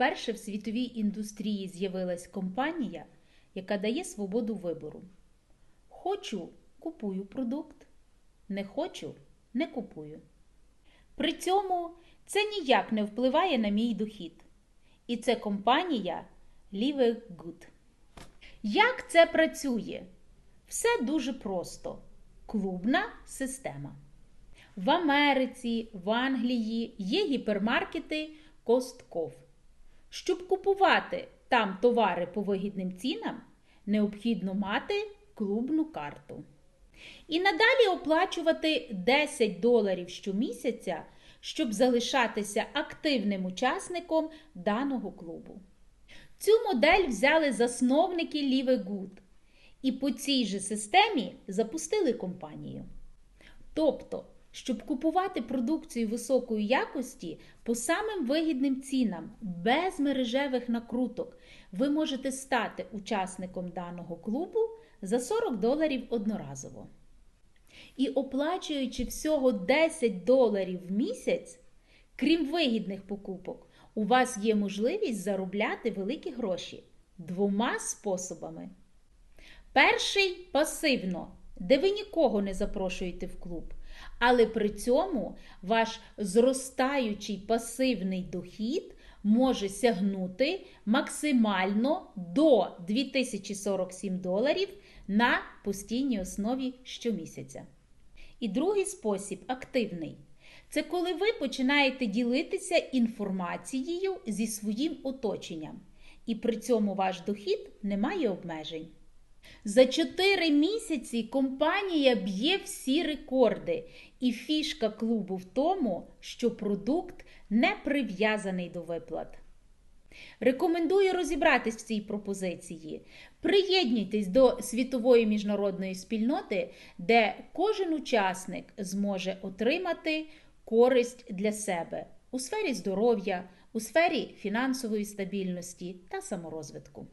вперше в світовій індустрії з'явилась компанія, яка дає свободу вибору. Хочу купую продукт, не хочу не купую. При цьому це ніяк не впливає на мій дохід. І це компанія Live Good. Як це працює? Все дуже просто. Клубна система. В Америці, в Англії є гіпермаркети Костков. Щоб купувати там товари по вигідним цінам, необхідно мати клубну карту. І надалі оплачувати 10 доларів щомісяця, щоб залишатися активним учасником даного клубу. Цю модель взяли засновники Live Good і по цій же системі запустили компанію. Тобто, щоб купувати продукцію високої якості по самим вигідним цінам, без мережевих накруток, ви можете стати учасником даного клубу за 40 доларів одноразово. І оплачуючи всього 10 доларів в місяць, крім вигідних покупок, у вас є можливість заробляти великі гроші двома способами. Перший пасивно, де ви нікого не запрошуєте в клуб. Але при цьому ваш зростаючий пасивний дохід може сягнути максимально до 2047 доларів на постійній основі щомісяця. І другий спосіб активний. Це коли ви починаєте ділитися інформацією зі своїм оточенням, і при цьому ваш дохід не має обмежень. За 4 місяці компанія б'є всі рекорди, і фішка клубу в тому, що продукт не прив'язаний до виплат. Рекомендую розібратись в цій пропозиції. Приєднуйтесь до світової міжнародної спільноти, де кожен учасник зможе отримати користь для себе у сфері здоров'я, у сфері фінансової стабільності та саморозвитку.